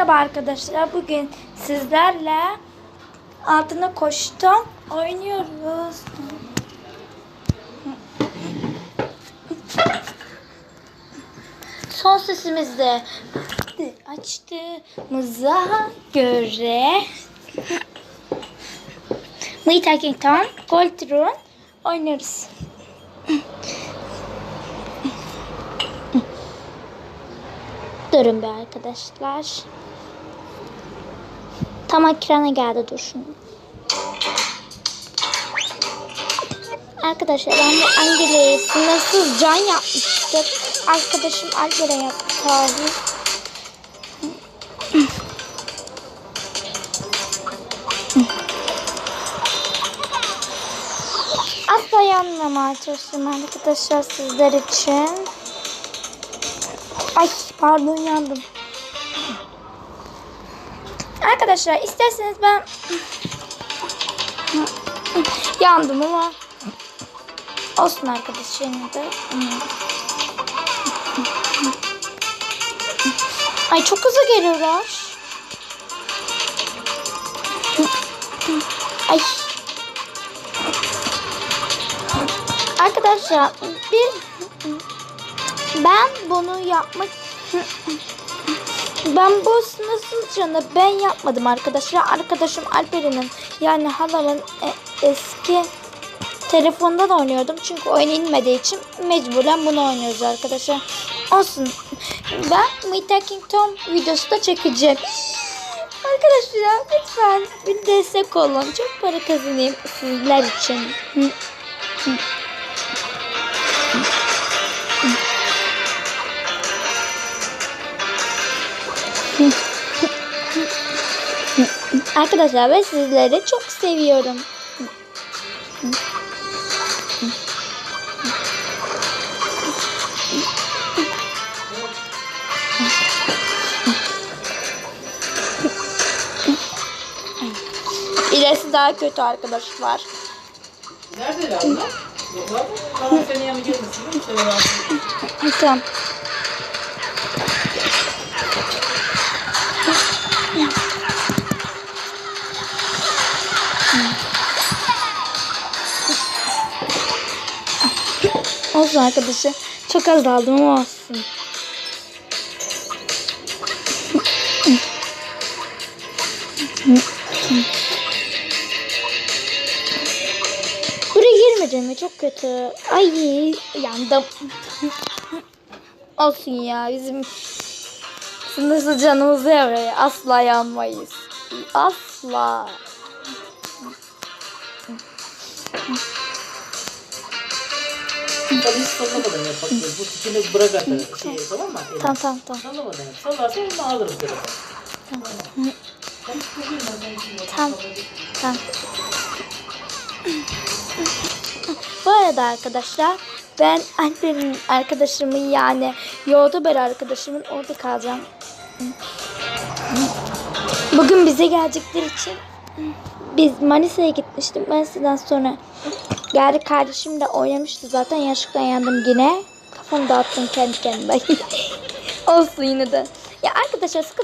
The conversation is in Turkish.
Merhaba arkadaşlar. Bugün sizlerle altına koştum oynuyoruz. Son sesimizde açtığımıza göre We Talking Tom Gold Run oynarız. Durun bir arkadaşlar. Tam ekrana geldi dur. Arkadaşlar ben bu Angela'yı sınırsız can yapmıştım. Arkadaşım Alper'e yaptı abi. Asla yanmamaya çalıştım arkadaşlar sizler için. Ay pardon yandım. Arkadaşlar isterseniz ben yandım ama olsun arkadaşlar yine de. Ay çok hızlı geliyorlar. Ay. Arkadaşlar bir ben bunu yapmak ben bu sınırsız canı ben yapmadım arkadaşlar. Arkadaşım Alper'in yani halamın e, eski telefonda da oynuyordum. Çünkü oyun inmediği için mecburen bunu oynuyoruz arkadaşlar. Olsun. Ben Me Talking Tom videosu da çekeceğim. Arkadaşlar lütfen bir destek olun. Çok para kazanayım sizler için. Arkadaşlar ben sizleri çok seviyorum. İlerisi daha kötü arkadaşlar. Nerede? Yoklar mı? Tamam senin yanına gelmesin. Tamam. Olsun arkadaşlar. Çok az aldım ama olsun. Buraya girmeyeceğim mi? Çok kötü. Ay yandım. Olsun ya bizim sınırsız canımız ya asla yanmayız. Asla. Tabii sallamadan yap. Bak bu tikini bırak artık. Şey, tamam mı? Elini Tamam tamam tamam. Sallamadan yap. Sallarsa onu alırım telefonu. Tamam. Tamam. Bu arada arkadaşlar ben Alper'in arkadaşımın yani YouTuber arkadaşımın orada kalacağım. Bugün bize gelecekleri için biz Manisa'ya gitmiştim. Manisa'dan sonra geldi kardeşim de oynamıştı zaten. Yanlışlıkla yandım yine. Kafamı dağıttım kendi kendime. Olsun yine de. Ya arkadaşlar sıkıntı